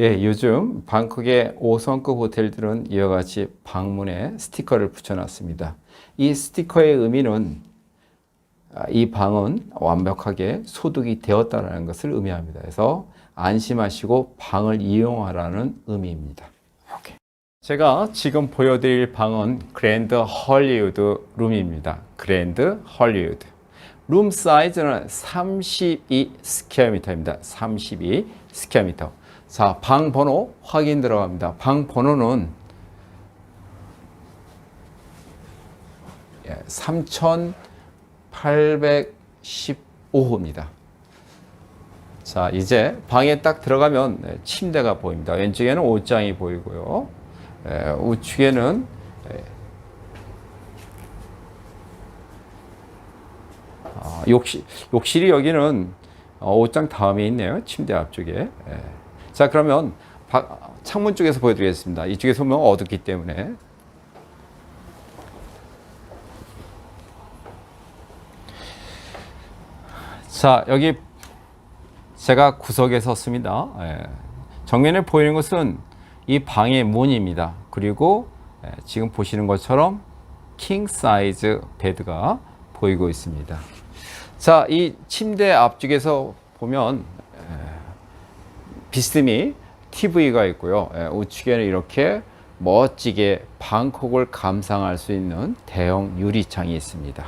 예, 요즘 방콕의 5성급 호텔들은 이와 같이 방문에 스티커를 붙여놨습니다. 이 스티커의 의미는 아, 이 방은 완벽하게 소득이 되었다는 것을 의미합니다. 그래서 안심하시고 방을 이용하라는 의미입니다. 이렇게. 제가 지금 보여드릴 방은 그랜드 헐리우드 룸입니다. 그랜드 헐리우드. 룸 사이즈는 32 스퀘어미터입니다. 32 스퀘어미터. 자, 방 번호 확인 들어갑니다. 방 번호는 3815호입니다. 자, 이제 방에 딱 들어가면 네, 침대가 보입니다. 왼쪽에는 옷장이 보이고요. 에, 우측에는 에, 아, 욕실, 욕실이 여기는 어, 옷장 다음에 있네요. 침대 앞쪽에. 에. 자, 그러면 바- 창문 쪽에서 보여드리겠습니다. 이쪽에서 보면 어둡기 때문에. 자, 여기 제가 구석에 섰습니다. 예. 정면에 보이는 것은 이 방의 문입니다. 그리고 예, 지금 보시는 것처럼 킹 사이즈 베드가 보이고 있습니다. 자, 이 침대 앞쪽에서 보면 예, 비스듬히 TV가 있고요. 예, 우측에는 이렇게 멋지게 방콕을 감상할 수 있는 대형 유리창이 있습니다.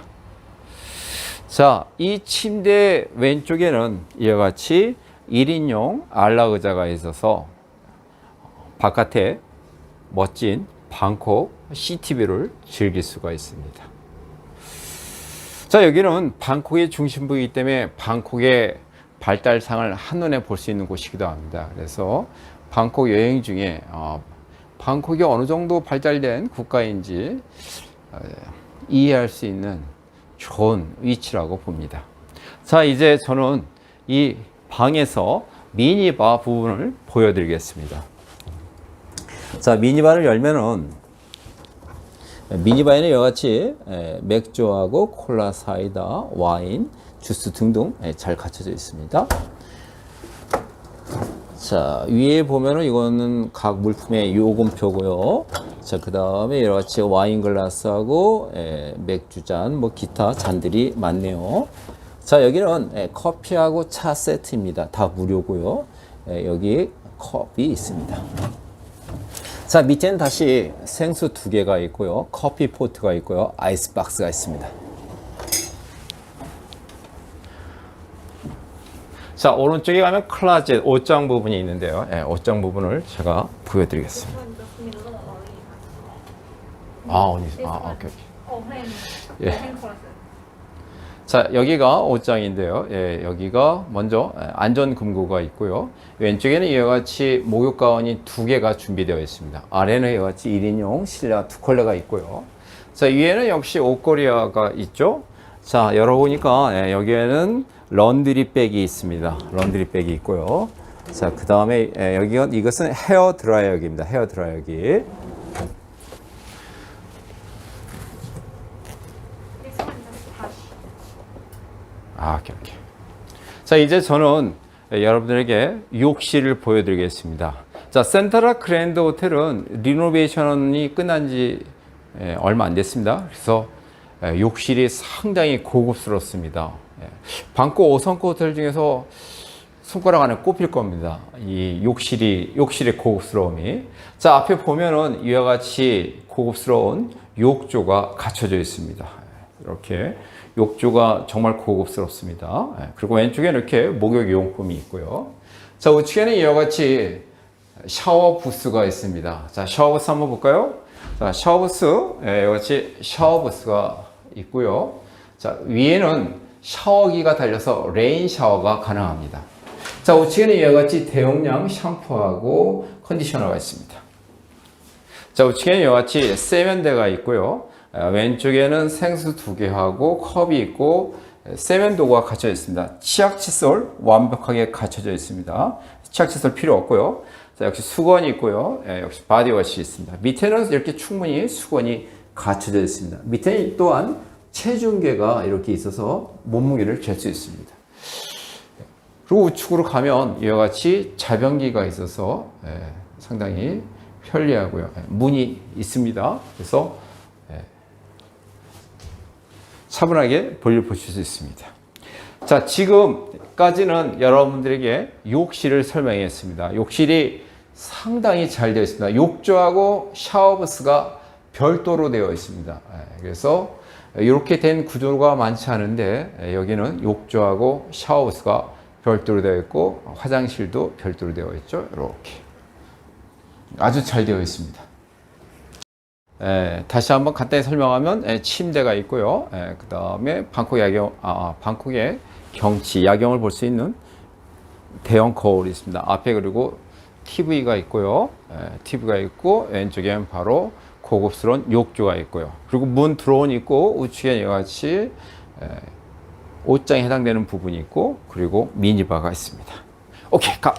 자, 이 침대 왼쪽에는 이와 같이 1인용 알라 의자가 있어서 바깥에 멋진 방콕 CTV를 즐길 수가 있습니다. 자, 여기는 방콕의 중심부이기 때문에 방콕의 발달상을 한눈에 볼 수 있는 곳이기도 합니다. 그래서 방콕 여행 중에 어, 방콕이 어느 정도 발달된 국가인지 어, 이해할 수 있는 좋은 위치라고 봅니다. 자, 이제 저는 이 방에서 미니바 부분을 보여드리겠습니다. 자, 미니바를 열면은 미니바에는 이와 같이 에, 맥주하고 콜라, 사이다, 와인, 주스 등등 에, 잘 갖춰져 있습니다. 자, 위에 보면은 이거는 각 물품의 요금표고요. 자, 그 다음에 여러 가지 와인 글라스하고 에, 맥주잔, 뭐 기타 잔들이 많네요. 자, 여기는 에, 커피하고 차 세트입니다. 다 무료고요. 에, 여기 컵이 있습니다. 자, 밑에는 다시 생수 두 개가 있고요. 커피 포트가 있고요. 아이스 박스가 있습니다. 자, 오른쪽에 가면 클라젯 옷장 부분이 있는데요. 예, 옷장 부분을 제가 보여드리겠습니다. 아, 어디? 아, 오케이, 오케이. 예. 예. 자, 여기가 옷장인데요. 예, 여기가 먼저 예, 안전금고가 있고요. 왼쪽에는 이와 같이 목욕 가운이 두 개가 준비되어 있습니다. 아래는 이와 같이 1인용 실내 두 컬러가 있고요. 자, 위에는 역시 옷걸이가 있죠. 자, 열어보니까 예, 여기에는 런드리 백이 있습니다. 런드리 백이 있고요. 자, 그 다음에 예, 여기가 이것은 헤어 드라이어기입니다. 헤어 드라이어기. 아, 오케이. 자, 이제 저는 여러분들에게 욕실을 보여드리겠습니다. 자, 센트라 그랜드 호텔은 리노베이션이 끝난 지 예, 얼마 안 됐습니다. 그래서 예, 욕실이 상당히 고급스럽습니다. 예, 방콕 5성급 호텔 중에서 손가락 안에 꼽힐 겁니다. 이 욕실이, 욕실의 고급스러움이. 자, 앞에 보면은 이와 같이 고급스러운 욕조가 갖춰져 있습니다. 이렇게 욕조가 정말 고급스럽습니다. 예, 그리고 왼쪽에 이렇게 목욕 용품이 있고요. 자, 우측에는 이와 같이 샤워 부스가 있습니다. 자, 샤워 부스 한번 볼까요? 자, 샤워 부스, 예, 이와 같이 샤워 부스가 있고요. 자, 위에는 샤워기가 달려서 레인 샤워가 가능합니다. 자, 우측에는 이와 같이 대용량 샴푸하고 컨디셔너가 있습니다. 자, 우측에는 이와 같이 세면대가 있고요. 아, 왼쪽에는 생수 두 개하고 컵이 있고 세면도구가 갖춰져 있습니다. 치약 칫솔 완벽하게 갖춰져 있습니다. 치약 칫솔 필요 없고요. 자, 역시 수건이 있고요. 예, 역시 바디워시 있습니다. 밑에는 이렇게 충분히 수건이 갖춰져 있습니다. 밑에 또한 체중계가 이렇게 있어서 몸무게를 잴 수 있습니다. 그리고 우측으로 가면 이와 같이 자변기가 있어서 예, 상당히 편리하고요. 예, 문이 있습니다. 그래서 예, 차분하게 볼일 보실 수 있습니다. 자, 지금까지는 여러분들에게 욕실을 설명했습니다. 욕실이 상당히 잘 되어 있습니다. 욕조하고 샤워부스가 별도로 되어 있습니다. 예, 그래서 이렇게 된 구조가 많지 않은데 예, 여기는 욕조하고 샤워부스가 별도로 되어 있고 화장실도 별도로 되어 있죠. 이렇게 아주 잘 되어 있습니다. 예, 다시 한번 간단히 설명하면 예, 침대가 있고요. 그 다음에 방콕 야경, 아, 방콕의 경치, 야경을 볼 수 있는 대형 거울이 있습니다. 앞에 그리고 TV가 있고요. 예, TV가 있고 왼쪽엔 바로 고급스러운 욕조가 있고요. 그리고 문 들어온 있고 우측에 이와 같이 예, 옷장에 해당되는 부분이 있고 그리고 미니바가 있습니다. 오케이, 가.